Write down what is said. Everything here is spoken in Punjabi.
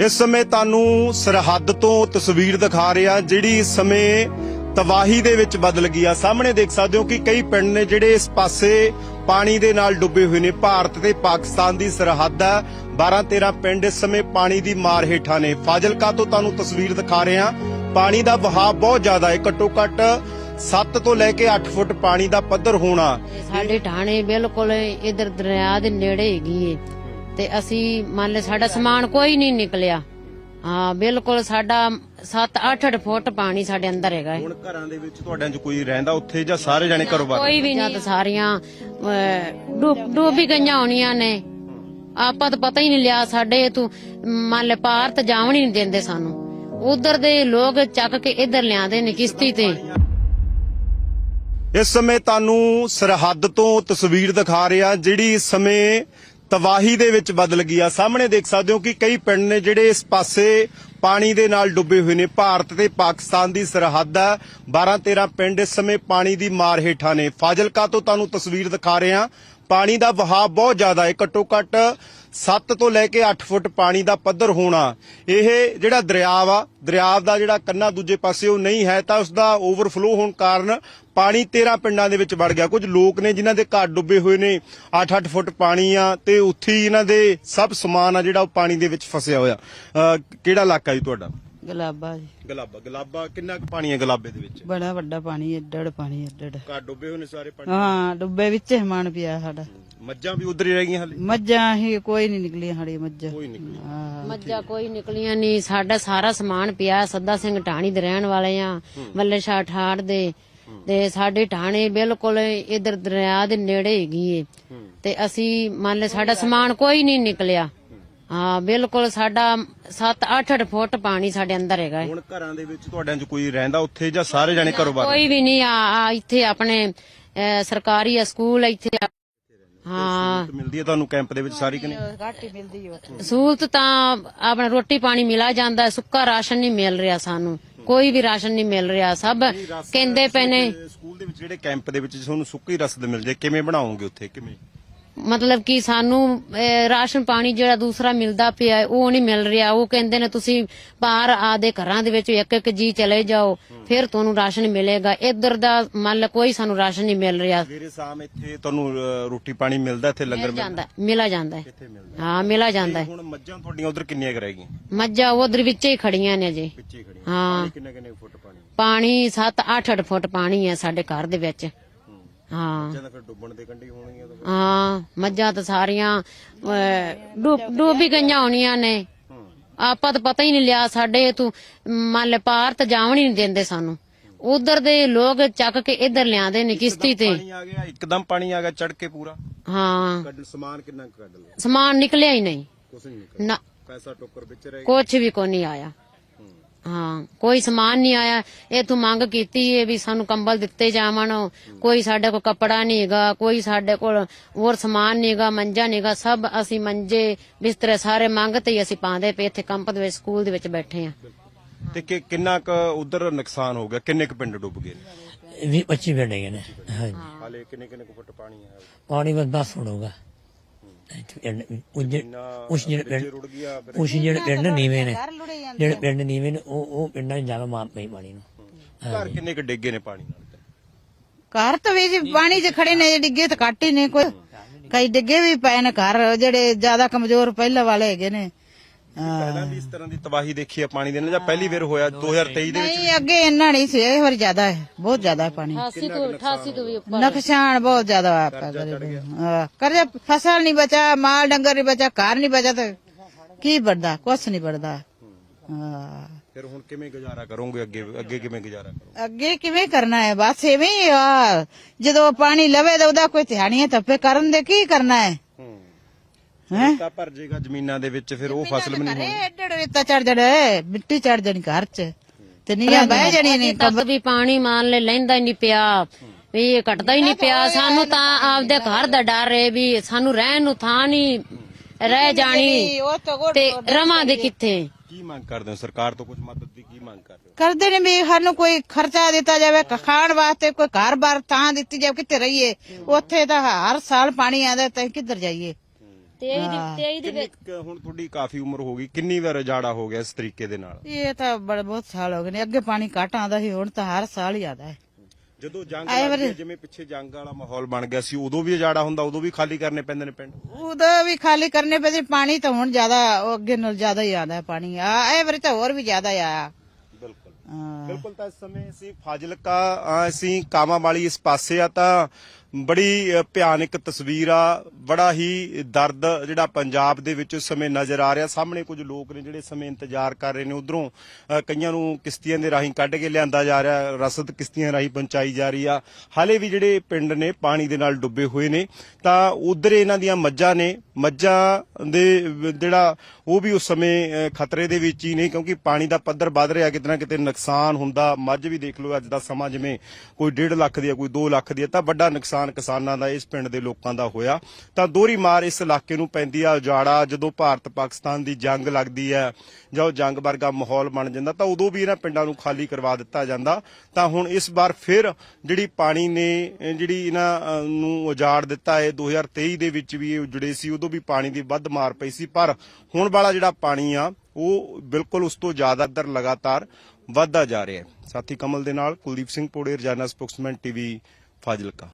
ਇਸ ਸਮੇਂ ਤੁਹਾਨੂੰ ਸਰਹੱਦ ਤੋਂ ਤਸਵੀਰ ਦਿਖਾ ਰਿਹਾ, ਜਿਹੜੀ ਇਸ ਸਮੇਂ ਤਬਾਹੀ ਦੇ ਵਿੱਚ ਬਦਲ ਗਈ ਆ। ਸਾਹਮਣੇ ਦੇਖ ਸਕਦੇ ਹੋ ਕਿ ਕਈ ਪਿੰਡ ਨੇ ਜਿਹੜੇ ਇਸ ਪਾਸੇ ਪਾਣੀ ਦੇ ਨਾਲ ਡੁੱਬੇ ਹੋਏ ਨੇ। ਭਾਰਤ ਤੇ ਪਾਕਿਸਤਾਨ ਦੀ ਸਰਹੱਦ ਆ। 12 13 ਪਿੰਡ ਇਸ ਸਮੇਂ ਪਾਣੀ ਦੀ ਮਾਰ ਹੇਠਾਂ ਨੇ। ਫਾਜ਼ਿਲਕਾ ਤੋਂ ਤੁਹਾਨੂੰ ਤਸਵੀਰ ਦਿਖਾ ਰਿਹਾ ਪਾਣੀ ਦਾ ਵਹਾਅ ਬਹੁਤ ਜ਼ਿਆਦਾ ਹੈ। ਘੱਟੋ ਘੱਟ 7 ਤੋਂ ਲੈ ਕੇ 8 ਫੁੱਟ ਪਾਣੀ ਦਾ ਪੱਧਰ ਹੋਣਾ। ਸਾਡੇ ਢਾਣੇ ਬਿਲਕੁਲ ਇਧਰ ਦਰਿਆ ਦੇ ਨੇੜੇ ਹੈਗੀ ਏ। ਤੇ ਅਸੀਂ ਮੰਨ ਲੈ ਸਾਡਾ ਸਮਾਨ ਕੋਈ ਨਹੀਂ ਨਿਕਲਿਆ। ਹਾਂ ਬਿਲਕੁਲ ਸਾਡਾ 7-8 ਫੁੱਟ ਪਾਣੀ ਸਾਡੇ ਅੰਦਰ ਹੈਗਾ। ਹੁਣ ਘਰਾਂ ਦੇ ਵਿੱਚ ਤੁਹਾਡਿਆਂ 'ਚ ਕੋਈ ਰਹਿੰਦਾ ਉੱਥੇ ਜਾਂ ਸਾਰੇ ਜਾਣੇ ਘਰੋਂ ਬਾਹਰ? ਕੋਈ ਵੀ ਨਹੀਂ। ਸਾਰੀਆਂ ਅਹ, ਡੁੱਬ ਡੁੱਬ ਹੀ ਗਈਆਂ ਹੋਣੀਆਂ ਨੇ। ਆਪਾਂ ਤਾਂ ਪਤਾ ਹੀ ਨਹੀਂ ਲਿਆ ਸਾਡੇ ਤੂੰ ਮੰਨ ਲੈ ਪਾਰ ਤਾਂ ਜਾਵਣ ਹੀ ਨਹੀਂ ਦਿੰਦੇ ਸਾਨੂੰ। ਉਧਰ ਦੇ ਲੋਕ ਚੱਕ ਕੇ ਇੱਧਰ ਲਿਆਂਦੇ ਨੇ ਕਿਸ਼ਤੀ ਤੇ। ਇਸ ਸਮੇਂ ਤੁਹਾਨੂੰ ਸਰਹੱਦ ਤੋਂ ਤਸਵੀਰ ਦਿਖਾ ਰਿਹਾ ਜਿਹੜੀ ਇਸ ਸਮੇਂ ਤਬਾਹੀ ਦੇ ਵਿੱਚ ਬਦਲ ਗਈ ਆ। ਸਾਹਮਣੇ ਦੇਖ ਸਕਦੇ ਹੋ ਕਿ ਕਈ ਪਿੰਡ ਨੇ ਜਿਹੜੇ ਇਸ ਪਾਸੇ ਪਾਣੀ ਦੇ ਨਾਲ ਡੁੱਬੇ ਹੋਏ ਨੇ। ਭਾਰਤ ਤੇ ਪਾਕਿਸਤਾਨ ਦੀ ਸਰਹੱਦ ਹੈ 12 13 ਪਿੰਡ ਇਸ ਸਮੇਂ ਪਾਣੀ ਦੀ ਮਾਰ ਹੇਠਾਂ ਨੇ। ਫਾਜ਼ਿਲਕਾ ਤੋਂ ਤੁਹਾਨੂੰ ਤਸਵੀਰ ਦਿਖਾ ਰਹੇ ਹਾਂ। ਪਾਣੀ ਦਾ ਵਹਾਅ ਬਹੁਤ ਜ਼ਿਆਦਾ ਹੈ। ਘੱਟੋ ਘੱਟ 7 ਤੋਂ ਲੈ ਕੇ 8 ਫੁੱਟ ਪਾਣੀ ਦਾ ਪੱਧਰ ਹੋਣਾ। ਇਹ ਜਿਹੜਾ ਦਰਿਆ ਵਾ, ਦਰਿਆ ਦਾ ਜਿਹੜਾ ਕੰਨਾ ਦੂਜੇ ਪਾਸੇ ਉਹ ਨਹੀਂ ਹੈ ਤਾਂ ਉਸ ਦਾ ਓਵਰਫਲੋ ਹੋਣ ਕਾਰਨ ਪਾਣੀ 13 ਪਿੰਡਾਂ ਦੇ ਵਿੱਚ ਵੜ ਗਿਆ। ਕੁਝ ਲੋਕ ਨੇ ਜਿਨ੍ਹਾਂ ਦੇ ਘਰ ਡੁੱਬੇ ਹੋਏ ਨੇ। 8-8 ਫੁੱਟ ਪਾਣੀ ਆ ਤੇ ਉੱਥੇ ਹੀ ਇਹਨਾਂ ਦੇ ਸਭ ਸਮਾਨ ਆ ਜਿਹੜਾ ਉਹ ਪਾਣੀ ਦੇ ਵਿੱਚ ਫਸਿਆ ਹੋਇਆ। ਅਹ ਕਿਹੜਾ ਇਲਾਕਾ ਜੀ ਤੁਹਾਡਾ? ਗਲਾਬਾ ਜੀ। ਗਲਾਬਾ। ਗਲਾਬਾ ਕਿੰਨਾ ਕੁ ਪਾਣੀ ਹੈ ਗਲਾਬੇ ਦੇ ਵਿੱਚ? ਬੜਾ ਵੱਡਾ ਪਾਣੀ ਏਡੜ ਪਾਣੀ ਏਡੜ ਘਰ ਡੁੱਬੇ ਹੋਏ ਨੇ ਸਾਰੇ ਪਾਣੀ ਹਾਂ ਡੁੱਬੇ ਵਿੱਚ ਹਮਾਨ ਪਿਆ ਸਾਡਾ। ਮੱਝਾਂ ਵੀ ਉਧਰ ਹੀ ਰਹਿ ਗਈਆਂ ਹਲੇ? ਮੱਝਾਂ ਹੀ ਕੋਈ ਨਹੀਂ ਨਿਕਲੀਆਂ ਸਾਡੀ ਮੱਝਾਂ। ਕੋਈ ਨਹੀਂ ਹਾਂ। ਮੱਝਾਂ ਕੋਈ ਨਿਕਲੀਆਂ ਨਹੀਂ। ਸਾਡਾ ਸਾਰਾ ਸਮਾਨ ਪਿਆ। ਸੱਦਾ ਸਿੰਘ ਢਾਣੀ ਦੇ ਰਹਿਣ ਵਾਲੇ ਆ। ਮੱਲੇ ਸ਼ਾਹ ਠਾੜ ਦੇ। ਤੇ ਸਾਡੇ ਢਾਣੇ ਬਿਲਕੁਲ ਇਧਰ ਦਰਿਆ ਦੇ ਨੇੜੇ ਹੈਗੀ ਏ। ਤੇ ਅਸੀਂ ਮੰਨ ਲੈ ਸਾਡਾ ਸਮਾਨ ਕੋਈ ਨਹੀਂ ਨਿਕਲਿਆ। ਹਾਂ ਬਿਲਕੁਲ ਸਾਡਾ 7-8 ਫੁੱਟ ਪਾਣੀ ਸਾਡੇ ਅੰਦਰ ਹੈਗਾ ਏ। ਹੁਣ ਘਰਾਂ ਦੇ ਵਿੱਚ ਤੁਹਾਡਿਆਂ 'ਚ ਕੋਈ ਰਹਿੰਦਾ ਉੱਥੇ ਜਾਂ ਸਾਰੇ ਜਾਣੇ ਘਰੋਂ ਬਾਹਰ? ਕੋਈ ਵੀ ਨਹੀਂ ਆ ਆ ਇੱਥੇ ਆਪਣੇ ਅਹ, ਸਰਕਾਰੀ ਆ ਸਕੂਲ ਆ ਇੱਥੇ। ਆ। ਹਾਂ? ਮਿਲਦੀ ਹੈ ਤੁਹਾਨੂੰ ਕੈਂਪ ਦੇ ਵਿੱਚ ਸਾਰੀ ਕਿ ਨਹੀਂ? ਘੱਟ ਹੀ ਮਿਲਦੀ ਉਹ ਸਹੂਲਤ ਤਾਂ ਆਪਣਾ ਰੋਟੀ ਪਾਣੀ ਮਿਲਾ ਜਾਂਦਾ ਸੁੱਕਾ ਰਾਸ਼ਨ ਨਹੀਂ ਮਿਲ ਰਿਹਾ ਸਾਨੂੰ। ਕੋਈ ਵੀ ਰਾਸ਼ਨ ਨਹੀਂ ਮਿਲ ਰਿਹਾ ਸਭ ਕਹਿੰਦੇ ਪਏ ਨੇ। ਸਕੂਲ ਦੇ ਵਿੱਚ ਜਿਹੜੇ ਕੈਂਪ ਦੇ ਵਿੱਚ ਤੁਹਾਨੂੰ ਸੁੱਕੀ ਰਸਦ ਮਿਲ ਜੇ ਕਿਵੇਂ ਬਣਾਓਗੇ ਉੱਥੇ ਕਿਵੇਂ? ਮਤਲਬ ਕਿ ਸਾਨੂੰ ਰਾਸ਼ਨ ਪਾਣੀ ਜਿਹੜਾ ਦੂਸਰਾ ਮਿਲਦਾ ਪਿਆ ਹੈ, ਉਹ ਨਹੀਂ ਮਿਲ ਰਿਹਾ। ਉਹ ਕਹਿੰਦੇ ਨੇ ਤੁਸੀਂ ਬਾਹਰ ਆਦੇ ਘਰਾਂ ਦੇ ਵਿੱਚ ਇੱਕ ਇੱਕ ਜੀ ਚਲੇ ਜਾਓ ਫਿਰ ਤੁਹਾਨੂੰ ਰਾਸ਼ਨ ਮਿਲੇਗਾ। ਇੱਧਰ ਦਾ ਮੰਨ ਲ ਕੋਈ ਸਾਨੂੰ ਰਾਸ਼ਨ ਨਹੀਂ ਮਿਲ ਰਿਹਾ। ਸਵੇਰੇ ਸ਼ਾਮ ਇੱਥੇ ਤੁਹਾਨੂੰ ਰੋਟੀ ਪਾਣੀ ਮਿਲਦਾ ਇੱਥੇ ਲੰਗਰ ਮਿਲ ਜਾਂਦਾ ਮਿਲਾ ਜਾਂਦਾ ਹੈ। ਇੱਥੇ ਮਿਲਦਾ? ਹਾਂ ਮਿਲਾ ਜਾਂਦਾ ਹੈ। ਹੁਣ ਮੱਝਾਂ ਤੁਹਾਡੀਆਂ ਉਧਰ ਕਿੰਨੀਆਂ ਕੁ ਰਹਿ ਗਈਆਂ? ਮੱਝਾਂ ਉਧਰ ਵਿੱਚੇ ਹੀ ਖੜੀਆਂ ਨੇ ਜੀ। ਪਿੱਛੇ ਹੀ ਖੜੀਆਂ। ਹਾਂ। ਕਿੰਨੇ ਕਿੰਨੇ ਫੁੱਟ ਪਾਣੀ? ਪਾਣੀ 7-8 ਫੁੱਟ ਪਾਣੀ ਹੈ ਸਾਡੇ ਘਰ ਦੇ ਵਿੱਚ। ਹਾਂ। ਜਾਂ ਤਾਂ ਫਿਰ ਡੁੱਬਣ ਦੇ ਕੰਢੇ ਹੋਣਗੀਆਂ ਤਾਂ ਹਾਂ ਮੱਝਾਂ ਤਾਂ ਸਾਰੀਆਂ ਅਹ, ਡੁੱਬ ਡੁੱਬ ਹੀ ਗਈਆਂ ਹੋਣੀਆਂ ਨੇ। ਆਪਾਂ ਤਾਂ ਪਤਾ ਹੀ ਨਹੀਂ ਲਿਆ ਸਾਡੇ ਤੂੰ ਮੰਨ ਲੈ ਪਾਰ ਤਾਂ ਜਾਵਣ ਹੀ ਨਹੀਂ ਦਿੰਦੇ ਸਾਨੂੰ। ਉਧਰ ਦੇ ਲੋਕ ਚੱਕ ਕੇ ਇੱਧਰ ਲਿਆਂਦੇ ਨੇ ਕਿਸ਼ਤੀ ਤੇ। ਪਾਣੀ ਆ ਗਿਆ ਇੱਕਦਮ ਪਾਣੀ ਆ ਗਿਆ ਚੜ ਕੇ ਪੂਰਾ। ਹਾਂ। ਕੱਢ ਸਮਾਨ ਕਿੰਨਾ ਕੁ ਕੱਢ ਲਿਆ? ਸਮਾਨ ਨਿਕਲਿਆ ਹੀ ਨਹੀਂ। ਕੁਛ ਨਹੀਂ ਨਿਕਲਿਆ। ਨਾ। ਪੈਸਾ ਟੋਕਰ ਵਿੱਚ ਰਹਿ ਕੁਝ ਵੀ ਕੋ ਨਹੀਂ ਆਇਆ। ਹਾਂ ਕੋਈ ਸਮਾਨ ਨਹੀਂ ਆਇਆ। ਇਹ ਤੂੰ ਮੰਗ ਕੀਤੀ ਹੈ ਵੀ ਸਾਨੂੰ ਕੰਬਲ ਦਿੱਤੇ ਜਾਵਣ। ਕੋਈ ਸਾਡੇ ਕੋਲ ਕੱਪੜਾ ਨਹੀਂ ਹੈਗਾ ਕੋਈ ਸਾਡੇ ਕੋਲ ਹੋਰ ਸਮਾਨ ਨਹੀਂ ਹੈਗਾ ਮੰਜਾ ਨਹੀਂ ਹੈਗਾ ਸਭ ਅਸੀਂ ਮੰਜੇ ਬਿਸਤਰੇ ਸਾਰੇ ਮੰਗ ਤੇ ਹੀ ਅਸੀਂ ਪਾਉਂਦੇ ਪਏ ਇੱਥੇ ਕੰਪ ਦੇ ਵਿੱਚ ਸਕੂਲ ਦੇ ਵਿੱਚ ਬੈਠੇ ਆ ਤੇ ਕਿ ਕਿੰਨਾ ਕੁ ਉਧਰ ਨੁਕਸਾਨ ਹੋ ਗਿਆ? ਕਿੰਨੇ ਕੁ ਪਿੰਡ ਡੁੱਬ ਗਏ ਨੇ? ਵੀਹ 25 ਪਿੰਡ ਹੈਗੇ ਨੇ ਹਾਂਜੀ। ਹਾਲੇ ਕਿੰਨੇ ਕਿੰਨੇ ਕੁ ਫੁੱਟ ਪਾਣੀ ਹੈ? ਪਾਣੀ ਬਸ ਬਸ ਹੋਣੂਗਾ ਉਸ ਉਸ ਜਿਹੜੇ ਪਿੰਡ ਉਸ ਜਿਹੜੇ ਪਿੰਡ ਨੀਵੇਂ ਨੇ। ਜਿਹੜੇ ਪਿੰਡ ਨੀਵੇਂ ਨੇ ਉਹ ਉਹ ਪਿੰਡਾਂ 'ਚ ਜ਼ਿਆਦਾ ਮਾਰ ਪਈ ਪਾਣੀ ਨੂੰ। ਘਰ ਕਿੰਨੇ ਕੁ ਡਿੱਗੇ ਨੇ ਪਾਣੀ ਨਾਲ ਘਰ ਤਾਂ ਵੀ ਜੀ ਪਾਣੀ 'ਚ ਖੜੇ ਨੇ ਡਿੱਗੇ ਤਾਂ ਘੱਟ ਹੀ ਨੇ ਕੋਈ। ਕਈ ਡਿੱਗੇ ਵੀ ਪਏ ਨੇ ਘਰ ਜਿਹੜੇ ਜ਼ਿਆਦਾ ਕਮਜ਼ੋਰ ਪਹਿਲਾਂ ਵਾਲੇ ਹੈਗੇ ਨੇ। ਪਹਿਲਾਂ ਵੀ ਇਸ ਤਰ੍ਹਾਂ ਦੀ ਤਬਾਹੀ ਦੇਖੀ ਹੈ ਪਾਣੀ ਦੇ ਨਾਲ ਜਾਂ ਪਹਿਲੀ ਵਾਰ ਹੋਇਆ? 2023 ਦੇ ਵਿੱਚ ਨਹੀਂ ਅੱਗੇ ਇੰਨਾ ਨਹੀਂ ਸੀ ਇਹ ਵਾਰ ਜ਼ਿਆਦਾ ਹੈ ਬਹੁਤ ਜ਼ਿਆਦਾ ਹੈ ਪਾਣੀ। 88 ਤੋਂ 88 ਤੋਂ ਵੀ ਉੱਪਰ ਨੁਕਸਾਨ ਬਹੁਤ ਜ਼ਿਆਦਾ। ਹਾਂ ਕਰਜ਼ਾ ਫਸਲ ਨਹੀਂ ਬਚਾ ਮਾਲ ਡੰਗਰ ਨਹੀਂ ਬਚਾ ਘਰ ਨਹੀਂ ਬਚਾ ਤੇ ਕੀ ਬਣਦਾ ਕੁਛ ਨਹੀਂ ਬਣਦਾ। ਹਾਂ। ਫਿਰ ਹੁਣ ਕਿਵੇਂ ਗੁਜ਼ਾਰਾ ਕਰੋਗੇ ਅੱਗੇ ਅੱਗੇ ਕਿਵੇਂ ਗੁਜ਼ਾਰਾ ਕਰੋਗੇ? ਅੱਗੇ ਕਿਵੇਂ ਕਰਨਾ ਹੈ? ਬਸ ਐਵੇਂ ਹੀ ਆ। ਜਦੋਂ ਪਾਣੀ ਲਵੇ ਤਾਂ ਉਹਦਾ ਕੋਈ ਧਿਆਨੀਆਂ ਤੱਪੇ ਕਰਨ ਦੇ ਕੀ ਕਰਨਾ ਹੈ? ਹੈਂ? ਤਾਂ ਭਰ ਜਾਏਗਾ ਜ਼ਮੀਨਾਂ ਦੇ ਵਿੱਚ ਫਿਰ ਉਹ ਫਸਲ ਵੀ ਨਹੀਂ ਹੋਣੀ। ਘਰੇ ਏਡੜ ਰੇਤਾ ਚੜ ਜਣਾ ਮਿੱਟੀ ਚੜ ਜਾਣੀ ਘਰ ਚ। ਤੇ ਨੀਆਂ ਬਹਿ ਜਾਣੀ ਨੇ ਤੱਕ ਵੀ ਪਾਣੀ ਮੰਨ ਲੈ ਲੈਂਦਾ ਹੀ ਨਹੀਂ ਪਿਆ। ਵੀ ਇਹ ਘਟਦਾ ਹੀ ਨਹੀਂ ਪਿਆ ਸਾਨੂੰ ਤਾਂ ਆਪਦੇ ਘਰ ਦਾ ਡਰ ਹੈ ਵੀ ਸਾਨੂੰ ਰਹਿਣ ਨੂੰ ਥਾਂ ਨਹੀਂ ਰਹਿ ਜਾਣੀ। ਉਹ ਤਾਂ ਤੇ ਰਵਾਂ ਦੇ ਕਿੱਥੇ? ਕੀ ਮੰਗ ਕਰਦੇ ਹੋ? ਸਰਕਾਰ ਤੋਂ ਕੁਝ ਮਦਦ ਦੀ ਕੀ ਮੰਗ ਕਰ ਰਹੇ ਹੋ? ਕਰਦੇ ਨੇ ਵੀ ਸਾਨੂੰ ਕੋਈ ਖਰਚਾ ਦਿੱਤਾ ਜਾਵੇ ਕ- ਖਾਣ ਵਾਸਤੇ ਕੋਈ ਘਰ-ਬਾਰ ਥਾਂ ਦਿੱਤੀ ਜਾਵੇ ਕਿੱਥੇ ਰਹੀਏ? ਉੱਥੇ ਤਾਂ ਹਰ ਸਾਲ ਪਾਣੀ ਆਉਂਦਾ ਤਾਂ ਕਿੱਧਰ ਜਾਈਏ? 23 ਦੀ 23 ਦੀ ਕਿੰਨੀ ਕੁ ਹੁਣ ਤੁਹਾਡੀ ਕਾਫੀ ਉਮਰ ਹੋ ਗਈ ਕਿੰਨੀ ਵਾਰ ਉਜਾੜਾ ਹੋ ਗਿਆ ਇਸ ਤਰੀਕੇ ਦੇ ਨਾਲ? ਇਹ ਤਾਂ ਬੜੇ ਬਹੁਤ ਸਾਲ ਹੋ ਗਏ ਨੇ ਅੱਗੇ ਪਾਣੀ ਘੱਟ ਆਉਂਦਾ ਸੀ ਹੁਣ ਤਾਂ ਹਰ ਸਾਲ ਹੀ ਆਦਾ ਹੈ। ਜਦੋਂ ਜੰਗ ਐ ਲੱਗਦੀ ਹੈ, ਵਾਰੀ- ਜਿਵੇਂ ਪਿੱਛੇ ਜੰਗ ਵਾਲਾ ਮਾਹੌਲ ਬਣ ਗਿਆ ਸੀ ਉਦੋਂ ਵੀ ਉਜਾੜਾ ਹੁੰਦਾ ਉਦੋਂ ਵੀ ਖਾਲੀ ਕਰਨੇ ਪੈਂਦੇ ਨੇ ਪਿੰਡ? ਉਦੋਂ ਵੀ ਖਾਲੀ ਕਰਨੇ ਪੈਂਦੇ ਪਾਣੀ ਤਾਂ ਹੁਣ ਜ਼ਿਆਦਾ ਉਹ ਅੱਗੇ ਨਾਲ ਜ਼ਿਆਦਾ ਹੀ ਆਉਂਦਾ ਹੈ ਪਾਣੀ। ਆ ਤਾਂ ਹੋਰ ਵੀ ਜ਼ਿਆਦਾ ਆਇਆ ਬਿਲਕੁਲ। ਹਾਂ। ਬਿਲਕੁਲ ਤਾਂ ਇਸ ਸਮੇਂ ਅਸੀਂ ਫਾਜ਼ਿਲਕਾ ਅ, ਅਸੀਂ ਕਾਮਾਂ ਵਾਲੀ ਇਸ ਪਾਸੇ ਆ ਤਾਂ ਬੜੀ ਭਿਆਨਕ ਤਸਵੀਰ ਆ। ਬੜਾ ਹੀ ਦਰਦ ਜਿਹੜਾ ਪੰਜਾਬ ਦੇ ਵਿੱਚ ਇਸ ਸਮੇਂ ਨਜ਼ਰ ਆ ਰਿਹਾ। ਸਾਹਮਣੇ ਕੁਝ ਲੋਕ ਨੇ ਜਿਹੜੇ ਸਮੇਂ ਇੰਤਜ਼ਾਰ ਕਰ ਰਹੇ ਨੇ। ਉਧਰੋਂ ਕਈਆਂ ਨੂੰ ਕਿਸ਼ਤੀਆਂ ਦੇ ਰਾਹੀਂ ਕੱਢ ਕੇ ਲਿਆਂਦਾ ਜਾ ਰਿਹਾ। ਰਸਦ ਕਿਸ਼ਤੀਆਂ ਰਾਹੀਂ ਪਹੁੰਚਾਈ ਜਾ ਰਹੀ ਆ। ਹਾਲੇ ਵੀ ਜਿਹੜੇ ਪਿੰਡ ਨੇ, ਪਾਣੀ ਦੇ ਨਾਲ ਡੁੱਬੇ ਹੋਏ ਨੇ। ਤਾਂ ਉਧਰ ਇਹਨਾਂ ਦੀਆਂ ਮੱਝਾਂ ਨੇ ਮੱਝਾਂ ਦੇ ਜਿਹੜਾ ਉਹ ਵੀ ਉਸ ਸਮੇਂ ਖਤਰੇ ਦੇ ਵਿੱਚ ਹੀ ਨੇ, ਕਿਉਂਕਿ ਪਾਣੀ ਦਾ ਪੱਧਰ ਵੱਧ ਰਿਹਾ, ਕਿਤੇ ਨਾ ਕਿਤੇ ਨੁਕਸਾਨ ਹੁੰਦਾ। ਮੱਝ ਵੀ ਦੇਖ ਲਓ, ਅੱਜ ਦਾ ਸਮਾਂ ਜਿਵੇਂ ਕੋਈ 1.5 ਲੱਖ ਦੀ ਆ, ਕੋਈ 2 ਲੱਖ ਦੀ ਆ, ਤਾਂ ਵੱਡਾ ਨੁਕਸਾਨ ਕਿਸਾਨਾਂ ਦਾ ਇਸ ਪਿੰਡ ਦੇ ਲੋਕਾਂ ਦਾ ਹੋਇਆ। ਤਾਂ ਦੋਹਰੀ ਮਾਰ ਇਸ ਇਲਾਕੇ ਨੂੰ ਪੈਂਦੀ ਆ ਉਜਾੜਾ। ਜਦੋਂ ਭਾਰਤ ਪਾਕਿਸਤਾਨ ਦੀ ਜੰਗ ਲੱਗਦੀ ਹੈ ਜਾਂ ਉਹ ਜੰਗ ਵਰਗਾ ਮਾਹੌਲ ਬਣ ਜਾਂਦਾ, ਤਾਂ ਉਦੋਂ ਵੀ ਇਹਨਾਂ ਪਿੰਡਾਂ ਨੂੰ ਖਾਲੀ ਕਰਵਾ ਦਿੱਤਾ ਜਾਂਦਾ। ਤਾਂ ਹੁਣ ਇਸ ਵਾਰ ਫਿਰ ਜਿਹੜੀ ਪਾਣੀ ਨੇ ਜਿਹੜੀ ਇਹਨਾਂ ਨੂੰ ਉਜਾੜ ਦਿੱਤਾ ਹੈ 2023 ਦੇ ਵਿੱਚ ਵੀ ਇਹ ਉਜੜੇ ਸੀ ਉਦੋਂ ਵੀ ਪਾਣੀ ਦੀ ਵੱਧ ਮਾਰ ਪਈ ਸੀ, ਪਰ ਹੁਣ ਵਾਲਾ ਜਿਹੜਾ ਪਾਣੀ ਆ, ਉਹ ਬਿਲਕੁਲ ਉਸ ਤੋਂ ਜ਼ਿਆਦਾ ਦਰ ਲਗਾਤਾਰ ਵੱਧਦਾ ਜਾ ਰਿਹਾ ਹੈ। ਸਾਥੀ ਕਮਲ ਦੇ ਨਾਲ ਕੁਲਦੀਪ ਸਿੰਘ ਪੋੜੇ, ਰਜਾਨਾ ਸਪੋਕਸਮੈਨ ਟੀਵੀ, ਫਾਜ਼ਿਲਕਾ।